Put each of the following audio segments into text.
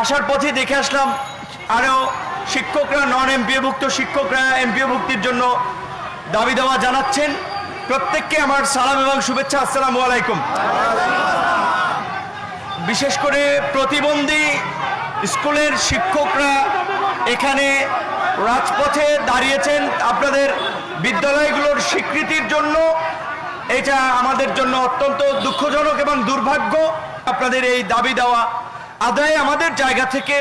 আসার পথে দেখে আসলাম আরও শিক্ষকরা নন এমপিওভুক্ত শিক্ষকরা এমপিওভুক্তির জন্য দাবি দেওয়া জানাচ্ছেন। প্রত্যেককে আমার সালাম এবং শুভেচ্ছা, আসসালামু আলাইকুম। বিশেষ করে প্রতিবন্ধী স্কুলের শিক্ষকরা এখানে রাজপথে দাঁড়িয়েছেন। আপনাদের বিদ্যালয়গুলোর স্বীকৃতির জন্য এটা আমাদের জন্য অত্যন্ত দুঃখজনক এবং দুর্ভাগ্য। আপনাদের এই দাবি দেওয়া আদায়ে আমাদের জায়গা থেকে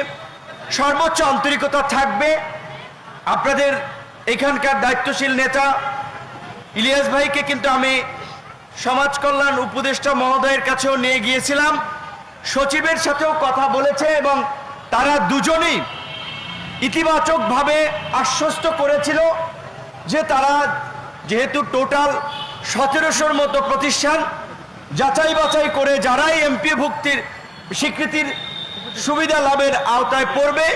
সর্বোচ্চ আন্তরিকতা থাকবে। আপনাদের এখানকার দায়িত্বশীল নেতা ইলিয়াস ভাইকে কিন্তু আমি সমাজ কল্যাণ উপদেষ্টা মহোদয়ের কাছেও নিয়ে গিয়েছিলাম। সচিবের সাথেও কথা বলেছে এবং তারা দুজনেই ইতিবাচকভাবে আশ্বস্ত করেছিল যে তারা যেহেতু টোটাল সতেরোশোর মতো প্রতিষ্ঠান যাচাই বাছাই করে যারাই এমপি ভুক্তির স্বীকৃতির সুবিধা লাভের আওতায় পড়বে।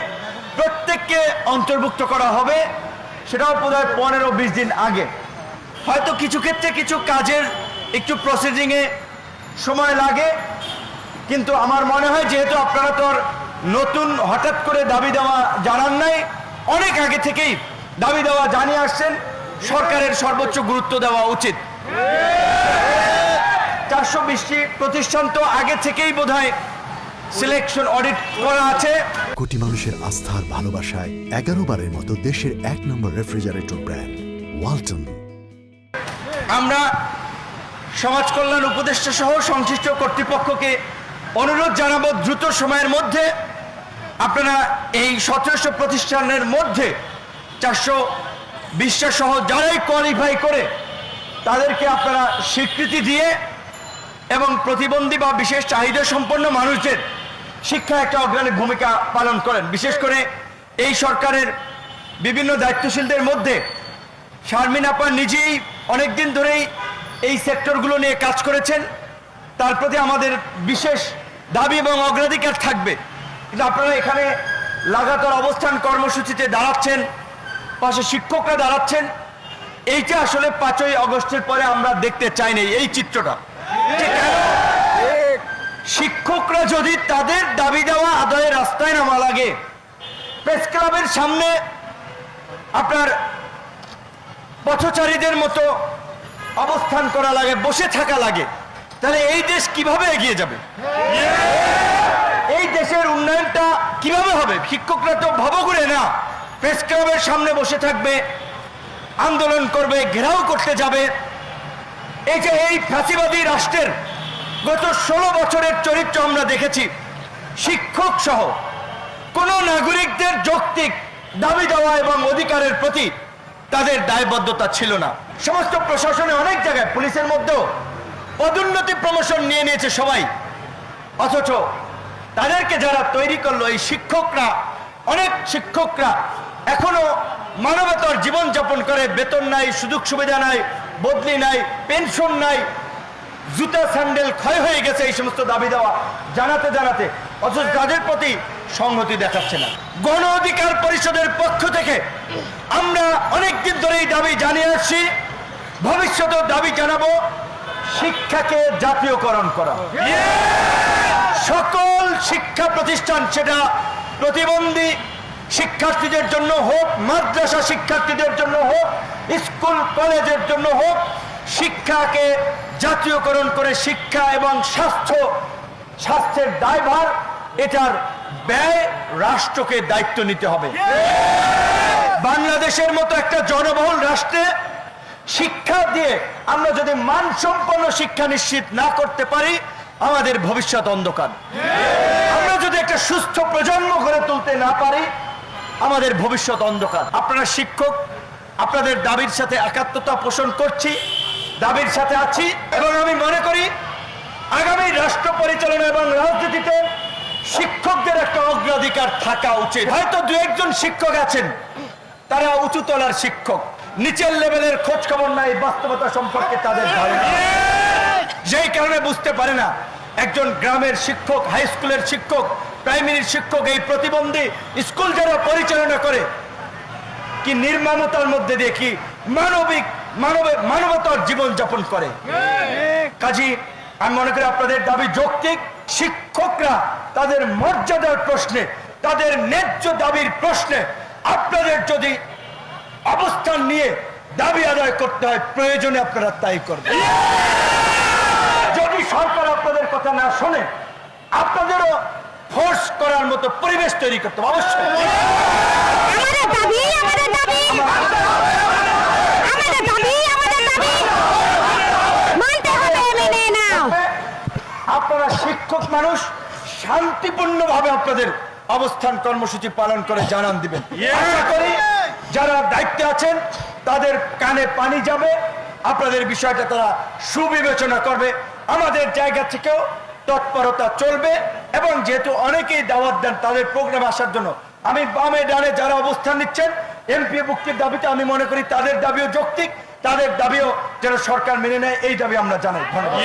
প্রত্যেককে অন্তর্ভুক্ত করা হবে। সেটাও বোধ হয় পনেরো বিশ দিন আগে। হয়তো কিছু ক্ষেত্রে কিছু কাজের একটু প্রসেসিংয়ে সময় লাগে। কিন্তু আমার মনে হয়, যেহেতু আপনারা তো নতুন হঠাৎ করে দাবি দেওয়া জানান নাই, অনেক আগে থেকেই দাবি দেওয়া জানিয়ে আসছেন, সরকারের সর্বোচ্চ গুরুত্ব দেওয়া উচিত। চারশো বিশটি প্রতিষ্ঠান তো আগে থেকেই বোধ হয় সিলেকশন অডিট করা আছে। কোটি মানুষের আস্থার ভালোবাসায় এগারো বারের মতো দেশের এক নম্বর রেফ্রিজারেটর ব্র্যান্ড ওয়ালটন। আমরা সমাজ কল্যাণ উপদেষ্টা সহ সংশ্লিষ্ট কর্তৃপক্ষকে অনুরোধ জানাব দ্রুত সময়ের মধ্যে। আপনারা এই সতেরোশো প্রতিষ্ঠানের মধ্যে চারশো বিশ্বাস সহ যারাই কোয়ালিফাই করে তাদেরকে আপনারা স্বীকৃতি দিয়ে এবং প্রতিবন্ধী বা বিশেষ চাহিদা সম্পন্ন মানুষদের শিক্ষা একটা অগ্রণী ভূমিকা পালন করেন। বিশেষ করে এই সরকারের বিভিন্ন দায়িত্বশীলদের মধ্যে শারমিন আপা নিজেই অনেকদিন ধরেই এই সেক্টরগুলো নিয়ে কাজ করেছেন। তার প্রতি আমাদের বিশেষ দাবি এবং অগ্রাধিকার থাকবে। কিন্তু আপনারা এখানে লাগাতার অবস্থান কর্মসূচিতে দাঁড়াচ্ছেন, পাশে শিক্ষকরা দাঁড়াচ্ছেন। এইটা আসলে পাঁচই অগস্টের পরে আমরা দেখতে চাইনি এই চিত্রটা। শিক্ষকরা যদি তাদের দাবি দেওয়া আদায়ের রাস্তায় নামা লাগে, প্রেস ক্লাবের সামনে আপনার পথচারীদের মতো অবস্থান করা লাগে, বসে থাকা লাগে, তাহলে এই দেশ কীভাবে এগিয়ে যাবে? এই দেশের উন্নয়নটা কীভাবে হবে? শিক্ষকরা তো ভবঘুরে না, প্রেস ক্লাবের সামনে বসে থাকবে, আন্দোলন করবে, ঘেরাও করতে যাবে। এই যে এই ফাঁসিবাদী রাষ্ট্রের গত ষোলো বছরের চরিত্র আমরা দেখেছি, শিক্ষক সহ কোন নাগরিকদের যৌক্তিক দাবি দেওয়া এবং অধিকারের প্রতি তাদের দায়বদ্ধতা ছিল না। সমস্ত প্রশাসনে অনেক জায়গায়, পুলিশের মধ্যেও পদোন্নতি প্রমোশন নিয়ে নিয়েছে সবাই। অথচ তাদেরকে যারা তৈরি করল, এই শিক্ষকরা, অনেক শিক্ষকরা এখনও মানবতার জীবনযাপন করে, বেতন নাই, সুযোগ সুবিধা নাই বদলি নাই পেনশন নাই জুতা স্যান্ডেল ক্ষয় হয়ে গেছে এই সমস্ত দাবি দেওয়া। জানাতে জানাতে অথচ তাদের প্রতি সংহতি দেখাচ্ছে না। গণ অধিকার পরিষদের পক্ষ থেকে আমরা অনেকদিন ধরে এই দাবি জানিয়ে আসছি। ভবিষ্যতেও দাবি জানাব শিক্ষাকে জাতীয়করণ করা। সকল শিক্ষা প্রতিষ্ঠান সেটা প্রতিবন্ধী শিক্ষার্থীদের জন্য হোক, মাদ্রাসা শিক্ষার্থীদের জন্য হোক, স্কুল, কলেজের জন্য হোক, শিক্ষাকে জাতীয়করণ করে শিক্ষা এবং স্বাস্থ্য, স্বাস্থ্যের দায়ভার, এটার ব্যয় রাষ্ট্রকে দায়িত্ব নিতে হবে। বাংলাদেশের মতো একটা জনবহুল রাষ্ট্রে শিক্ষা দিয়ে আমরা যদি মানসম্পন্ন শিক্ষা নিশ্চিত না করতে পারি, আমাদের ভবিষ্যৎ অন্ধকার। আমরা যদি একটা সুস্থ প্রজন্ম গড়ে তুলতে না পারি আমাদের ভবিষ্যৎ অন্ধকার। আপনারা শিক্ষক আপনাদের দাবির সাথে একাত্মতা পোষণ করছি দাবির সাথে আছি এবং আমি মনে করি আগামী রাষ্ট্র পরিচালনা এবং রাজনীতিতে শিক্ষকদের একটা অগ্রাধিকার থাকা উচিত। হয়তো দু একজন শিক্ষক আছেন তারা উঁচু তলার শিক্ষক নিচের লেভেলের খোঁজ খবর নাই বাস্তবতা সম্পর্কে তাদের ধারণা। যেই কারণে বুঝতে পারে না একজন গ্রামের শিক্ষক হাই স্কুলের শিক্ষক প্রাইমারির শিক্ষক এই প্রতিবন্ধী স্কুল যারা পরিচালনা করে কি নির্মাণতার মধ্যে দিয়ে কি মানবিক মানবে মানবতার জীবন যাপন করে। কাজী আমি মনে করি আপনাদের দাবি যৌক্তিক শিক্ষকরা তাদের মর্যাদার প্রশ্নে তাদের ন্যায্য দাবির প্রশ্নে আপনাদের যদি অবস্থান নিয়ে দাবি আদায় করতে হয় প্রয়োজনে আপনারা তাই করবেন। যদি সরকার আপনাদের কথা না শোনে আপনাদেরও ফোর্স করার মতো পরিবেশ তৈরি করতে হবে অবশ্যই। আমাদের দাবি আমাদের দাবি। আমাদের দাবি আমাদের দাবি। মানতে হবে মেনে নাও। আপনারা শিক্ষক মানুষ শান্তিপূর্ণভাবে আপনাদের অবস্থান কর্মসূচি পালন করে জানান দিবেন। আশা যারা দায়িত্বে আছেন তাদের কানে পানি যাবে। আপনাদের বিষয়টা তারা সুবিবেচনা করবে। আমাদের জায়গা থেকেও তৎপরতা চলবে। এবং যেহেতু অনেকেই দাওয়াত দেন তাদের প্রোগ্রামে আসার জন্য, আমি বামে ডানে যারা অবস্থান নিচ্ছেন এমপি মুক্তির দাবিতে আমি মনে করি তাদের দাবিও যৌক্তিক, তাদের দাবিও যেন সরকার মেনে নেয়, এই দাবি আমরা জানাই। ধন্যবাদ।